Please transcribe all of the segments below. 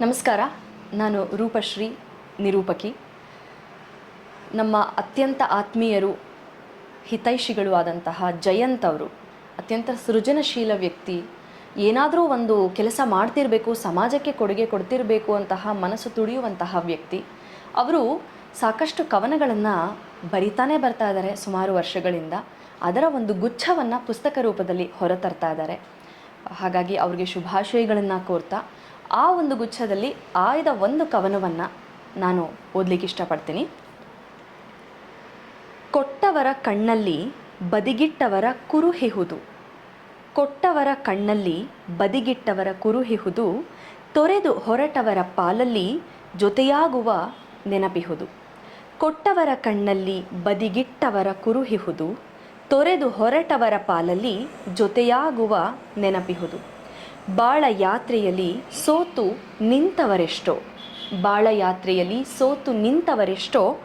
ನಮಸ್ಕಾರ. ನಾನು ರೂಪಶ್ರೀ ನಿರೂಪಕಿ. ನಮ್ಮ ಅತ್ಯಂತ ಆತ್ಮೀಯರು, ಹಿತೈಷಿಗಳು ಆದಂತಹ ಜಯಂತ್ ಅವರು, ಅತ್ಯಂತ ಸೃಜನಶೀಲ ವ್ಯಕ್ತಿ, ಏನಾದರೂ ಒಂದು ಕೆಲಸ ಮಾಡ್ತಿರಬೇಕು, ಸಮಾಜಕ್ಕೆ ಕೊಡುಗೆ ಕೊಡ್ತಿರಬೇಕು ಅಂತಹ ಮನಸ್ಸು ತುಳಿಯುವಂತಹ ವ್ಯಕ್ತಿ. ಅವರು ಸಾಕಷ್ಟು ಕವನಗಳನ್ನು ಬರಿತಾನೆ ಬರ್ತಾ ಇದ್ದಾರೆ ಸುಮಾರು ವರ್ಷಗಳಿಂದ. ಅದರ ಒಂದು ಗುಚ್ಛವನ್ನು ಪುಸ್ತಕ ರೂಪದಲ್ಲಿ ಹೊರತರ್ತಾ ಇದ್ದಾರೆ. ಹಾಗಾಗಿ ಅವರಿಗೆ ಶುಭಾಶಯಗಳನ್ನು ಕೋರ್ತಾ ಆ ಒಂದು ಗುಚ್ಛದಲ್ಲಿ ಆಯ್ದ ಒಂದು ಕವನವನ್ನು ನಾನು ಓದಲಿಕ್ಕೆ ಇಷ್ಟಪಡ್ತೀನಿ. ಕೊಟ್ಟವರ ಕಣ್ಣಲ್ಲಿ ಬದಿಗಿಟ್ಟವರ ಕುರುಹಿಹುದು. ಕೊಟ್ಟವರ ಕಣ್ಣಲ್ಲಿ ಬದಿಗಿಟ್ಟವರ ಕುರುಹಿಹುದು. ತೊರೆದು ಹೊರಟವರ ಪಾಲಲ್ಲಿ ಜೊತೆಯಾಗುವ ನೆನಪಿಹುದು. ಕೊಟ್ಟವರ ಕಣ್ಣಲ್ಲಿ ಬದಿಗಿಟ್ಟವರ ಕುರುಹಿಹುದು. ತೊರೆದು ಹೊರಟವರ ಪಾಲಲ್ಲಿ ಜೊತೆಯಾಗುವ ನೆನಪಿಹುದು. ಬಾಳ ಯಾತ್ರೆಯಲ್ಲಿ ಸೋತು ನಿಂತವರೆಷ್ಟೋ ಬಾಳ ಯಾತ್ರೆಯಲ್ಲಿ ಸೋತು ನಿಂತವರೆಷ್ಟೋ,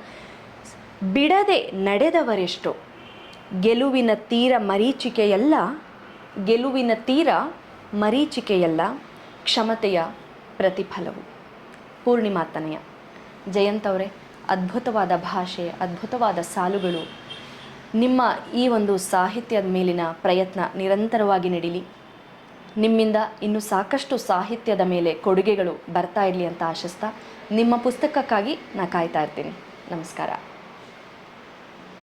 ಬಿಡದೆ ನಡೆದವರೆಷ್ಟೋ, ಗೆಲುವಿನ ತೀರ ಮರೀಚಿಕೆಯಲ್ಲ, ಗೆಲುವಿನ ತೀರ ಮರೀಚಿಕೆಯಲ್ಲ, ಕ್ಷಮತೆಯ ಪ್ರತಿಫಲವು. ಪೂರ್ಣಿಮಾತನಯ ಜಯಂತ್ ಅವರೇ, ಅದ್ಭುತವಾದ ಭಾಷೆ, ಅದ್ಭುತವಾದ ಸಾಲುಗಳು. ನಿಮ್ಮ ಈ ಒಂದು ಸಾಹಿತ್ಯದ ಮೇಲಿನ ಪ್ರಯತ್ನ ನಿರಂತರವಾಗಿ ನಡೀಲಿ. ನಿಮ್ಮಿಂದ ಇನ್ನು ಸಾಕಷ್ಟು ಸಾಹಿತ್ಯದ ಮೇಲೆ ಕೊಡುಗೆಗಳು ಬರ್ತಾ ಇರಲಿ ಅಂತ ಆಶಿಸ್ತಾ ನಿಮ್ಮ ಪುಸ್ತಕಕ್ಕಾಗಿ ನಾ ಕಾಯ್ತಾ ಇರ್ತೀನಿ. ನಮಸ್ಕಾರ.